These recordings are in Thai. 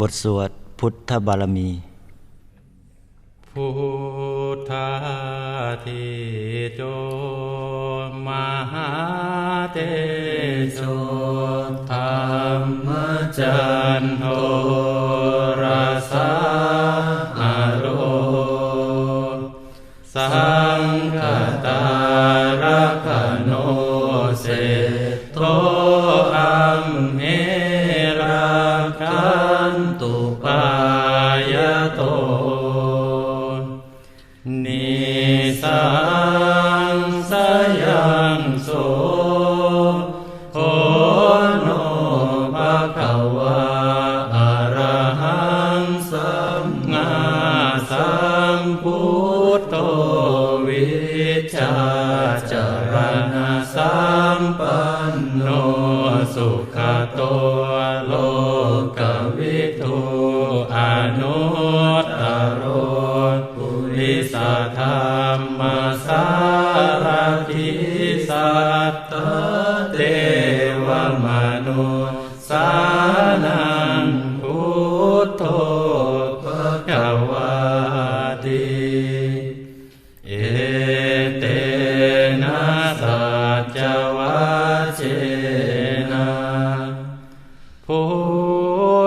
บทสวดพุทธบารมี พุทธาทิโจมหาเตโชธรรมจันโท ขัน กวิทูอนุตตโรปุริสธรรมสารทิ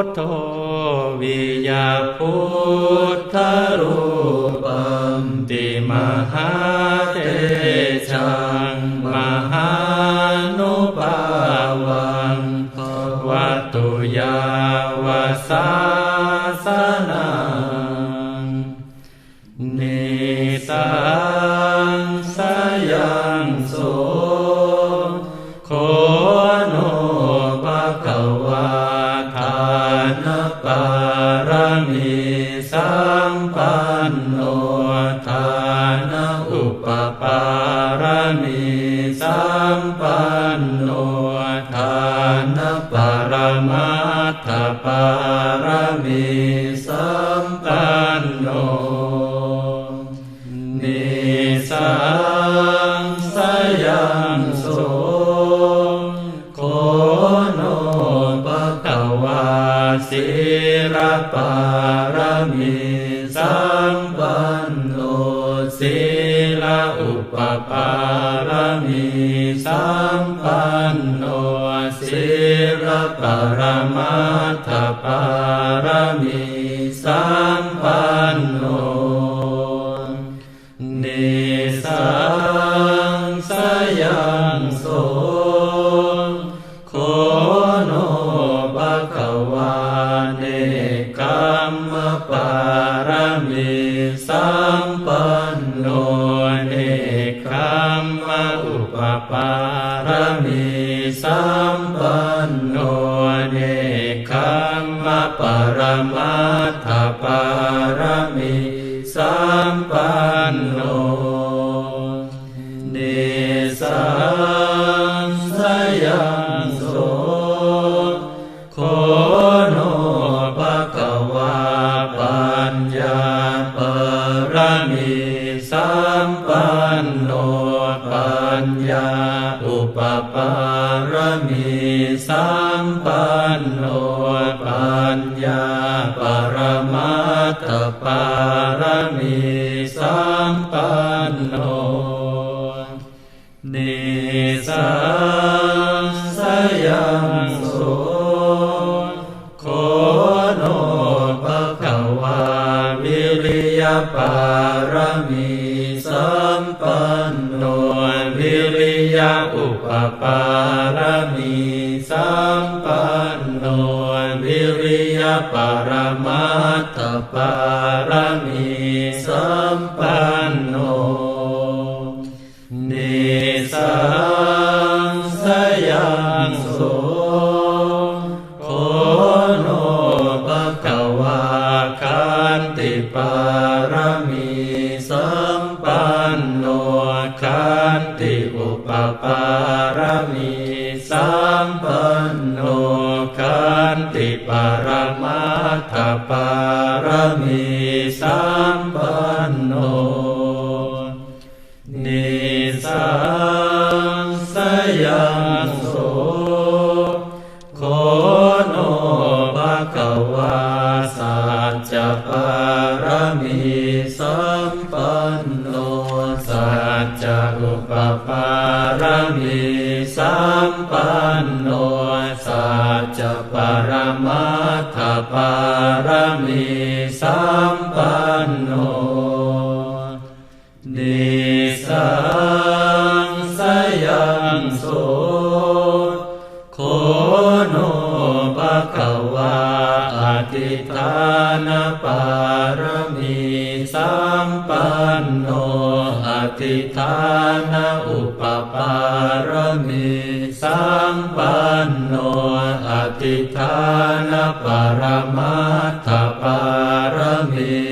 ทโธวิยาพุทธรูปัมติมหาเตชังมหานุปาวังวัตุยาวสา นปารมีสัมปันโนทานอุปปารมีสัมปันโนทานปารมัตถปารมีสัมปันโนนิสั ศิรปารมีสัมปันโนศิลอุปปารมีสัมปันโนศิรปรมัตถปารมีสัมปันโนนิสังสยังโสโคโนภะคะ เนคัมมปรมัตถปารมิสัมปันโนเนสังสยังโสโค มปันโนปัญญาปรมัตถปารมีสัมปันโนนิสังสยังโสโคโนภะควะวิริยปารมีสัมปันโนวิริยอุปปา ปันโนวิริยปรมัตถปารมีสัมปันโนนิสา โนคันติปรมัตถปารมีสัมปันโนนิสั สัจปรมัตถปารมีสัมปันโนนิสังสยังโสโคโนภะคะวาอธิฐานปารมีสัมปันโนอธิฐาน โนอติทานปรมัตถปารมี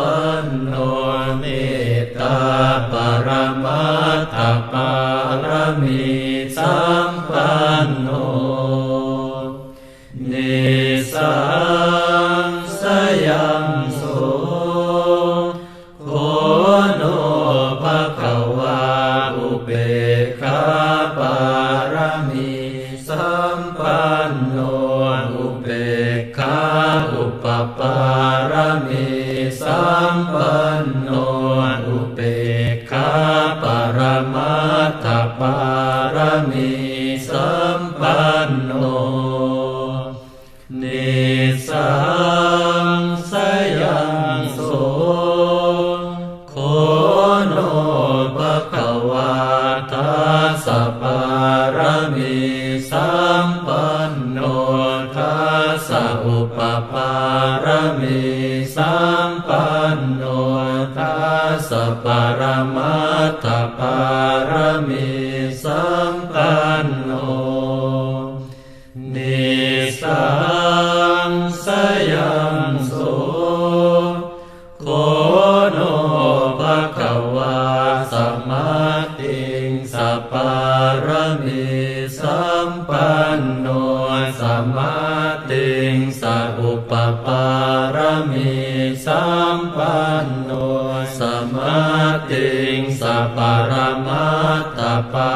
ปันโนเมตตาปรมัตถปารมี สัมปันโนอุเปกขาปรมัตถปารมีสัมปันโน นิสั ปันโนทัสสะปรมัตถปารมี สัมปันโนสมาติงสัปปารมัตถปา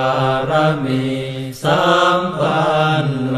รมีสัมปันโน